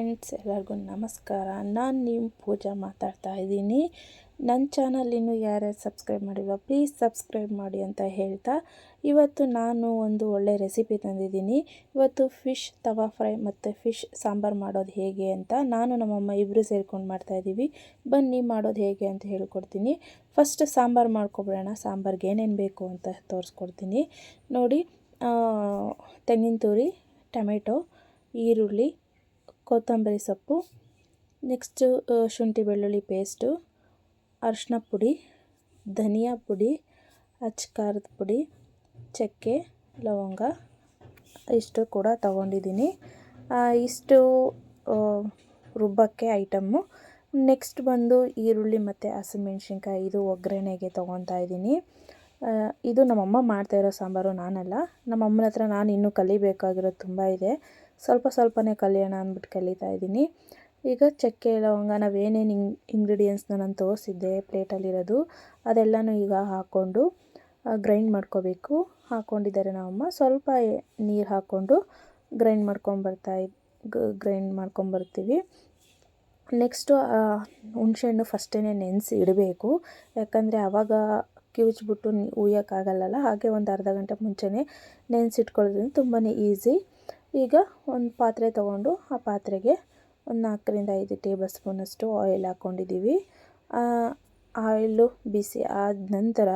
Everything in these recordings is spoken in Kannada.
ಫ್ರೆಂಡ್ಸ್, ಎಲ್ಲರಿಗೂ ನಮಸ್ಕಾರ. ನಾನು ನಿಮ್ಮ ಪೂಜಾ ಮಾತಾಡ್ತಾ ಇದ್ದೀನಿ. ನನ್ನ ಚಾನಲ್ ಇನ್ನೂ ಯಾರ್ಯಾರು ಸಬ್ಸ್ಕ್ರೈಬ್ ಮಾಡಿಲ್ಲ ಪ್ಲೀಸ್ ಸಬ್ಸ್ಕ್ರೈಬ್ ಮಾಡಿ ಅಂತ ಹೇಳ್ತಾ, ಇವತ್ತು ನಾನು ಒಂದು ಒಳ್ಳೆ ರೆಸಿಪಿ ತಂದಿದ್ದೀನಿ. ಇವತ್ತು ಫಿಶ್ ತವಾ ಫ್ರೈ ಮತ್ತು ಫಿಶ್ ಸಾಂಬಾರು ಮಾಡೋದು ಹೇಗೆ ಅಂತ ನಾನು ನಮ್ಮಮ್ಮ ಇಬ್ಬರು ಸೇರ್ಕೊಂಡು ಮಾಡ್ತಾಯಿದ್ದೀವಿ ಬನ್ನಿ ಮಾಡೋದು ಹೇಗೆ ಅಂತ ಹೇಳ್ಕೊಡ್ತೀನಿ. ಫಸ್ಟ್ ಸಾಂಬಾರು ಮಾಡ್ಕೊಬಿಡೋಣ. ಸಾಂಬಾರ್ಗೆ ಏನೇನು ಬೇಕು ಅಂತ ತೋರಿಸ್ಕೊಡ್ತೀನಿ. ನೋಡಿ ತೆಂಗಿನ ತುರಿ, ಟೊಮೆಟೊ, ಈರುಳ್ಳಿ ಕೊತ್ತಂಬರಿ ಸೊಪ್ಪು, ನೆಕ್ಸ್ಟು ಶುಂಠಿ ಬೆಳ್ಳುಳ್ಳಿ ಪೇಸ್ಟು ಅರಿಶಿನ ಪುಡಿ, ಧನಿಯಾ ಪುಡಿ ಅಚ್ಚ ಖಾರದ ಪುಡಿ, ಚಕ್ಕೆ, ಲವಂಗ, ಇಷ್ಟು ಕೂಡ ತಗೊಂಡಿದ್ದೀನಿ. ಇಷ್ಟು ರುಬ್ಬಕ್ಕೆ ಐಟಮ್ಮು. ನೆಕ್ಸ್ಟ್ ಬಂದು ಈರುಳ್ಳಿ ಮತ್ತು ಹಸಿಮೆಣ್ಸಿನ್ಕಾಯಿ, ಇದು ಒಗ್ಗರಣೆಗೆ ತೊಗೊತಾ ಇದ್ದೀನಿ. ಇದು ನಮ್ಮಮ್ಮ ಮಾಡ್ತಾಯಿರೋ ಸಾಂಬಾರು, ನಾನಲ್ಲ. ನಮ್ಮಮ್ಮನ ಹತ್ರ ನಾನು ಇನ್ನೂ ಕಲಿಬೇಕಾಗಿರೋದು ತುಂಬ ಇದೆ. ಸ್ವಲ್ಪ ಸ್ವಲ್ಪನೇ ಕಲಿಯೋಣ ಅಂದ್ಬಿಟ್ಟು ಕಲಿತಾ ಇದ್ದೀನಿ. ಈಗ ಚಕ್ಕೆ, ಲವಂಗ ನಾವೇನೇನು ಇಂಗ್ ಇಂಗ್ರೀಡಿಯೆಂಟ್ಸ್ನ ನಾನು ತೋರಿಸಿದ್ದೆ ಪ್ಲೇಟಲ್ಲಿರೋದು, ಅದೆಲ್ಲನೂ ಈಗ ಹಾಕ್ಕೊಂಡು ಗ್ರೈಂಡ್ ಮಾಡ್ಕೋಬೇಕು. ಹಾಕ್ಕೊಂಡಿದ್ದಾರೆ ನಮ್ಮಮ್ಮ. ಸ್ವಲ್ಪ ನೀರು ಹಾಕ್ಕೊಂಡು ಗ್ರೈಂಡ್ ಮಾಡ್ಕೊಂಬರ್ತಾ ಗ್ರೈಂಡ್ ಮಾಡ್ಕೊಂಬರ್ತೀವಿ ನೆಕ್ಸ್ಟು ಹುಣಸೆಹಣ್ಣು ಫಸ್ಟೇ ನೆನೆಸಿ ಇಡಬೇಕು. ಯಾಕಂದರೆ ಆವಾಗ ಕಿವುಚ್ಬಿಟ್ಟು ಉಯ್ಯೋಕ್ಕಾಗಲ್ಲಲ್ಲ ಹಾಗೆ ಒಂದು ಅರ್ಧ ಗಂಟೆ ಮುಂಚೆನೇ ನೆನೆಸಿಟ್ಕೊಳ್ಳೋದ್ರಿಂದ ತುಂಬಾ ಈಸಿ. ಈಗ ಒಂದು ಪಾತ್ರೆ ತಗೊಂಡು ಆ ಪಾತ್ರೆಗೆ ಒಂದು ನಾಲ್ಕರಿಂದ ಐದು ಟೇಬಲ್ ಸ್ಪೂನಷ್ಟು ಆಯಿಲ್ ಹಾಕ್ಕೊಂಡಿದ್ದೀವಿ. ಆಯಿಲು ಬಿಸಿ ಆದ ನಂತರ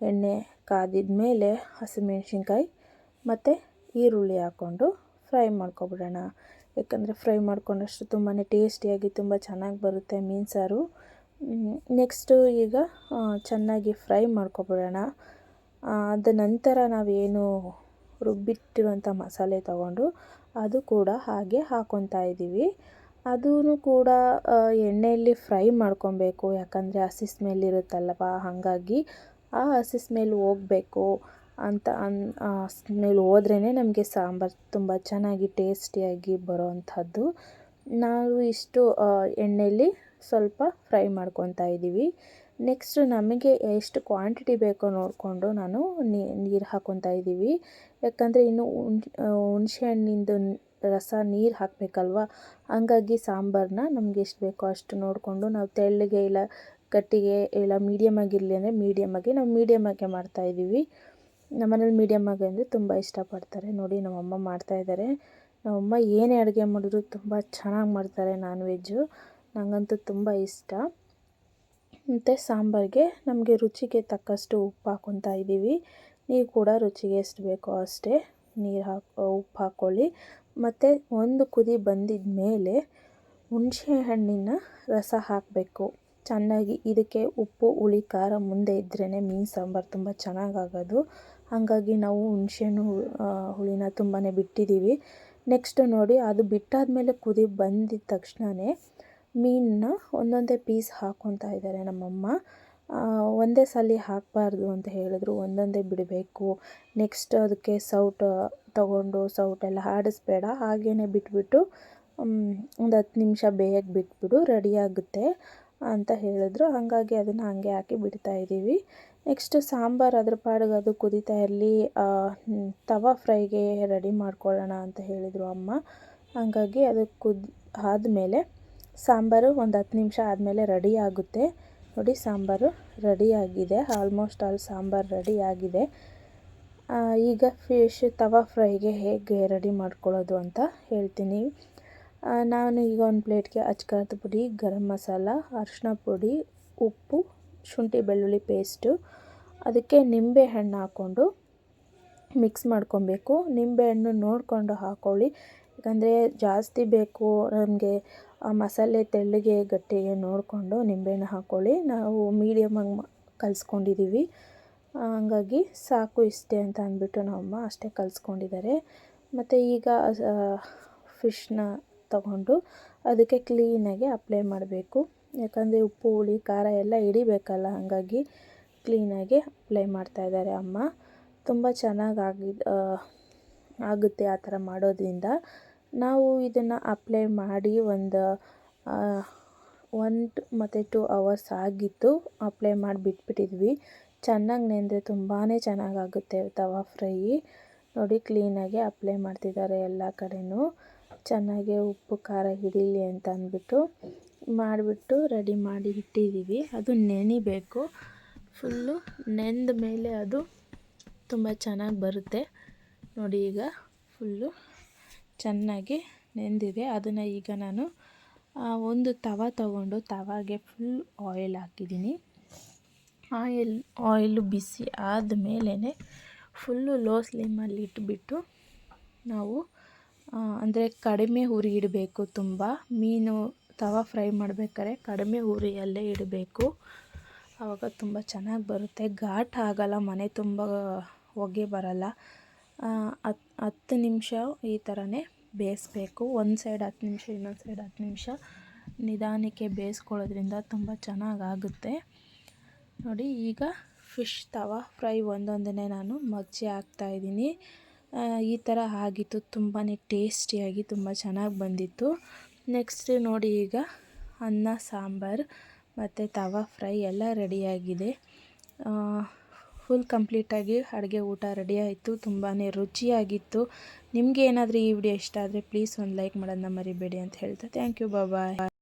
ಎಣ್ಣೆ ಕಾದಿದ ಮೇಲೆ ಹಸಿಮೆಣ್ಸಿನ್ಕಾಯಿ ಮತ್ತು ಈರುಳ್ಳಿ ಹಾಕ್ಕೊಂಡು ಫ್ರೈ ಮಾಡ್ಕೊಬಿಡೋಣ. ಯಾಕಂದರೆ ಫ್ರೈ ಮಾಡ್ಕೊಂಡಷ್ಟು ತುಂಬಾ ಟೇಸ್ಟಿಯಾಗಿ ತುಂಬ ಚೆನ್ನಾಗಿ ಬರುತ್ತೆ ಮೀನು ಸಾರು. ನೆಕ್ಸ್ಟು ಈಗ ಚೆನ್ನಾಗಿ ಫ್ರೈ ಮಾಡ್ಕೊಬಿಡೋಣ. ಅದ ನಂತರ ನಾವೇನು ರುಬ್ಬಿಟ್ಟಿರುವಂಥ ಮಸಾಲೆ ತಗೊಂಡು ಅದು ಕೂಡ ಹಾಗೆ ಹಾಕ್ಕೊತಾ ಇದ್ದೀವಿ. ಅದೂ ಕೂಡ ಎಣ್ಣೆಯಲ್ಲಿ ಫ್ರೈ ಮಾಡ್ಕೊಬೇಕು. ಯಾಕಂದರೆ ಹಸಿ ಸ್ಮೆಲ್ ಇರುತ್ತಲ್ಲವ? ಹಾಗಾಗಿ ಆ ಹಸಿ ಸ್ಮೆಲ್ ಹೋಗಬೇಕು ಅಂತ ಅನ್ ಸ್ಮೆಲ್ ಹೋದ್ರೇ ನಮಗೆ ಸಾಂಬಾರು ತುಂಬ ಚೆನ್ನಾಗಿ ಟೇಸ್ಟಿಯಾಗಿ ಬರೋವಂಥದ್ದು. ನಾವು ಇಷ್ಟು ಎಣ್ಣೆಯಲ್ಲಿ ಸ್ವಲ್ಪ ಫ್ರೈ ಮಾಡ್ಕೊತಾ ಇದ್ದೀವಿ. ನೆಕ್ಸ್ಟು ನಮಗೆ ಎಷ್ಟು ಕ್ವಾಂಟಿಟಿ ಬೇಕೋ ನೋಡಿಕೊಂಡು ನಾನು ನೀರು ಹಾಕ್ಕೊತಾ ಇದ್ದೀವಿ. ಯಾಕಂದರೆ ಇನ್ನು ಹುಣಸೆ ಹಣ್ಣಿಂದು ರಸ ನೀರು ಹಾಕಬೇಕಲ್ವ? ಹಂಗಾಗಿ ಸಾಂಬಾರನ್ನ ನಮ್ಗೆ ಎಷ್ಟು ಬೇಕೋ ಅಷ್ಟು ನೋಡಿಕೊಂಡು ನಾವು ತೆಳ್ಳಗೆ ಇಲ್ಲ, ಗಟ್ಟಿಗೆ ಇಲ್ಲ ಮೀಡಿಯಮ್ ಆಗಿರಲಿ ಅಂದರೆ ಮೀಡಿಯಮ್ಮಾಗಿ ನಾವು ಮೀಡಿಯಮ್ಮಾಗೆ ಮಾಡ್ತಾಯಿದ್ದೀವಿ ನಮ್ಮನೇಲಿ ಮೀಡಿಯಮ್ಮಾಗಿ ಅಂದರೆ ತುಂಬ ಇಷ್ಟಪಡ್ತಾರೆ. ನೋಡಿ ನಮ್ಮಮ್ಮ ಮಾಡ್ತಾಯಿದ್ದಾರೆ ನಮ್ಮಮ್ಮ ಏನೇ ಅಡುಗೆ ಮಾಡಿದ್ರು ತುಂಬ ಚೆನ್ನಾಗಿ ಮಾಡ್ತಾರೆ ನಾನ್ ವೆಜ್ಜು ನನಗಂತೂ ತುಂಬ ಇಷ್ಟ. ಮತ್ತು ಸಾಂಬಾರಿಗೆ ನಮಗೆ ರುಚಿಗೆ ತಕ್ಕಷ್ಟು ಉಪ್ಪು ಹಾಕ್ಕೊತಾ ಇದ್ದೀವಿ. ನೀವು ಕೂಡ ರುಚಿಗೆ ಎಷ್ಟು ಬೇಕೋ ಅಷ್ಟೇ ನೀರು ಹಾಕಿ, ಉಪ್ಪು ಹಾಕ್ಕೊಳ್ಳಿ ಮತ್ತು ಒಂದು ಕುದಿ ಬಂದಿದ ಮೇಲೆ ಹುಣಸೆ ಹಣ್ಣಿನ ರಸ ಹಾಕಬೇಕು. ಚೆನ್ನಾಗಿ ಇದಕ್ಕೆ ಉಪ್ಪು, ಹುಳಿ, ಖಾರ ಮುಂದೆ ಇದ್ರೇ ಮೀನು ಸಾಂಬಾರು ತುಂಬ ಚೆನ್ನಾಗಾಗೋದು. ಹಾಗಾಗಿ ನಾವು ಹುಣಸೆಹಣ್ಣು ಹುಳಿನ ತುಂಬಾ ಬಿಟ್ಟಿದ್ದೀವಿ. ನೆಕ್ಸ್ಟು ನೋಡಿ, ಅದು ಬಿಟ್ಟಾದಮೇಲೆ ಕುದಿ ಬಂದಿದ ತಕ್ಷಣವೇ ಮೀನನ್ನ ಒಂದೊಂದೇ ಪೀಸ್ ಹಾಕ್ಕೊತಾ ಇದ್ದಾರೆ ನಮ್ಮಮ್ಮ. ಒಂದೇ ಸಲ ಹಾಕಬಾರ್ದು ಅಂತ ಹೇಳಿದ್ರು. ಒಂದೊಂದೇ ಬಿಡಬೇಕು. ನೆಕ್ಸ್ಟ್ ಅದಕ್ಕೆ ಸೌಟು ತಗೊಂಡು ಸೌಟೆಲ್ಲ ಆಡಿಸ್ಬೇಡ ಹಾಗೇ ಬಿಟ್ಬಿಟ್ಟು ಒಂದು ಹತ್ತು ನಿಮಿಷ ಬೇಯಕ್ಕೆ ಬಿಟ್ಬಿಡು. ರೆಡಿಯಾಗುತ್ತೆ ಅಂತ ಹೇಳಿದ್ರು. ಹಾಗಾಗಿ ಅದನ್ನು ಹಾಗೆ ಹಾಕಿ ಬಿಡ್ತಾ ಇದ್ದೀವಿ. ನೆಕ್ಸ್ಟ್ ಸಾಂಬಾರು ಅದ್ರ ಪಾಡಿಗೆ ಅದು ಕುದೀತಾ ಇರಲಿ. ತವಾ ಫ್ರೈಗೆ ರೆಡಿ ಮಾಡ್ಕೊಳ್ಳೋಣ ಅಂತ ಹೇಳಿದರು ಅಮ್ಮ. ಹಾಗಾಗಿ ಅದು ಕುದ್, ಆದಮೇಲೆ ಸಾಂಬಾರು ಒಂದು ಹತ್ತು ನಿಮಿಷ ಆದಮೇಲೆ ರೆಡಿ ಆಗುತ್ತೆ. ನೋಡಿ, ಸಾಂಬಾರು ರೆಡಿಯಾಗಿದೆ ಆಲ್ಮೋಸ್ಟ್ ಆಲ್ ಸಾಂಬಾರು ರೆಡಿಯಾಗಿದೆ ಈಗ ಫಿಶ್ ತವಾ ಫ್ರೈಗೆ ಹೇಗೆ ರೆಡಿ ಮಾಡ್ಕೊಳ್ಳೋದು ಅಂತ ಹೇಳ್ತೀನಿ. ನಾನು ಈಗ ಒಂದು ಪ್ಲೇಟ್ಗೆ ಅಚ್ಕಾರದ ಪುಡಿ, ಗರಂ ಮಸಾಲ, ಅರಿಶಿನ ಪುಡಿ, ಉಪ್ಪು, ಶುಂಠಿ ಬೆಳ್ಳುಳ್ಳಿ ಪೇಸ್ಟು. ಅದಕ್ಕೆ ನಿಂಬೆ ಹಣ್ಣು ಹಾಕ್ಕೊಂಡು ಮಿಕ್ಸ್ ಮಾಡ್ಕೊಬೇಕು. ನಿಂಬೆಹಣ್ಣು ನೋಡಿಕೊಂಡು ಹಾಕ್ಕೊಳ್ಳಿ ಯಾಕಂದರೆ ಜಾಸ್ತಿ ಬೇಕು ನಮಗೆ ಮಸಾಲೆ ತೆಳ್ಳಗೆ ಗಟ್ಟಿಗೆ ನೋಡಿಕೊಂಡು ನಿಂಬೆಹಣ್ಣು ಹಾಕ್ಕೊಳ್ಳಿ ನಾವು ಮೀಡಿಯಮಾಗಿ ಕಲಿಸ್ಕೊಂಡಿದ್ದೀವಿ ಹಂಗಾಗಿ ಸಾಕು ಇಷ್ಟೇ ಅಂತ ಅಂದ್ಬಿಟ್ಟು ನಮ್ಮಮ್ಮ ಅಷ್ಟೇ ಕಲಿಸ್ಕೊಂಡಿದ್ದಾರೆ. ಮತ್ತು ಈಗ ಫಿಶ್ನ ತಗೊಂಡು ಅದಕ್ಕೆ ಕ್ಲೀನಾಗಿ ಅಪ್ಲೈ ಮಾಡಬೇಕು. ಯಾಕಂದರೆ ಉಪ್ಪು, ಹುಳಿ, ಖಾರ ಎಲ್ಲ ಹಿಡಿಬೇಕಲ್ಲ, ಹಾಗಾಗಿ ಕ್ಲೀನಾಗಿ ಅಪ್ಲೈ ಮಾಡ್ತಾಯಿದ್ದಾರೆ ಅಮ್ಮ. ತುಂಬ ಚೆನ್ನಾಗಿ ಆಗಿದ್ದು ಆಗುತ್ತೆ ಆ ಥರ ಮಾಡೋದ್ರಿಂದ. ನಾವು ಇದನ್ನು ಅಪ್ಲೈ ಮಾಡಿ ಒಂದು ಒಂದು ಮತ್ತು ಟೂ ಅವರ್ಸ್ ಆಗಿತ್ತು ಅಪ್ಲೈ ಮಾಡಿ ಬಿಟ್ಬಿಟ್ಟಿದ್ವಿ ಚೆನ್ನಾಗಿ ನೆಂದರೆ ತುಂಬಾ ಚೆನ್ನಾಗಾಗುತ್ತೆ ತವಾ ಫ್ರೈ ನೋಡಿ ಕ್ಲೀನಾಗಿ ಅಪ್ಲೈ ಮಾಡ್ತಿದ್ದಾರೆ ಎಲ್ಲ ಕಡೆಯೂ ಚೆನ್ನಾಗೆ ಉಪ್ಪು, ಖಾರ, ಹಿಡೀಲಿ ಅಂತ ಅಂದ್ಬಿಟ್ಟು ಮಾಡಿಬಿಟ್ಟು ರೆಡಿ ಮಾಡಿ ಇಟ್ಟಿದ್ದೀವಿ ಅದು ನೆನಿಬೇಕು. ಫುಲ್ಲು ನೆಂದ ಮೇಲೆ ಅದು ತುಂಬ ಚೆನ್ನಾಗಿ ಬರುತ್ತೆ. ನೋಡಿ ಈಗ ಫುಲ್ಲು ಚೆನ್ನಾಗಿ ನೆಂದಿದೆ. ಅದನ್ನು ಈಗ ನಾನು ಒಂದು ತವ ತಗೊಂಡು ತವಾಗೆ ಫುಲ್ ಆಯಿಲ್ ಹಾಕಿದ್ದೀನಿ. ಆಯಿಲ್ ಆಯಿಲು ಬಿಸಿ ಆದಮೇಲೆ ಫುಲ್ಲು ಲೋ ಫ್ಲೇಮಲ್ಲಿ ಇಟ್ಬಿಟ್ಟು ನಾವು ಅಂದರೆ ಕಡಿಮೆ ಉರಿ ಇಡಬೇಕು ತುಂಬ. ಮೀನು ತವ ಫ್ರೈ ಮಾಡಬೇಕಾದ್ರೆ ಕಡಿಮೆ ಉರಿಯಲ್ಲೇ ಇಡಬೇಕು. ಆವಾಗ ತುಂಬ ಚೆನ್ನಾಗಿ ಬರುತ್ತೆ. ಘಾಟ್ ಆಗಲ್ಲ, ಮನೆ ತುಂಬ ಹೊಗೆ ಬರಲ್ಲ. ಹತ್ತು ಹತ್ತು ನಿಮಿಷ ಈ ಥರನೇ ಬೇಯಿಸ್ಬೇಕು. ಒಂದು ಸೈಡ್ ಹತ್ತು ನಿಮಿಷ, ಇನ್ನೊಂದು ಸೈಡ್ ಹತ್ತು ನಿಮಿಷ ನಿಧಾನಕ್ಕೆ ಬೇಯಿಸ್ಕೊಳ್ಳೋದ್ರಿಂದ ತುಂಬ ಚೆನ್ನಾಗಾಗುತ್ತೆ. ನೋಡಿ, ಈಗ ಫಿಶ್ ತವ ಫ್ರೈ ಒಂದೊಂದನ್ನೇ ನಾನು ಮಗ್ಚಿ ಹಾಕ್ತಾಯಿದ್ದೀನಿ ಈ ಥರ ಆಗಿತ್ತು. ತುಂಬಾ ಟೇಸ್ಟಿಯಾಗಿ ತುಂಬ ಚೆನ್ನಾಗಿ ಬಂದಿತ್ತು. ನೆಕ್ಸ್ಟ್ ನೋಡಿ, ಈಗ ಅನ್ನ, ಸಾಂಬಾರು ಮತ್ತು ತವ ಫ್ರೈ ಎಲ್ಲ ರೆಡಿಯಾಗಿದೆ ಫುಲ್ ಕಂಪ್ಲೀಟಾಗಿ ಅಡುಗೆ ಊಟ ರೆಡಿ ಆಯಿತು ತುಂಬಾ ರುಚಿಯಾಗಿತ್ತು. ನಿಮಗೆ ಏನಾದರೂ ಈ ವಿಡಿಯೋ ಇಷ್ಟ ಆದರೆ ಪ್ಲೀಸ್ ಒಂದು ಲೈಕ್ ಮಾಡೋದನ್ನ ಮರಿಬೇಡಿ ಅಂತ ಹೇಳ್ತಾ ಥ್ಯಾಂಕ್ ಯು ಬಾಯ್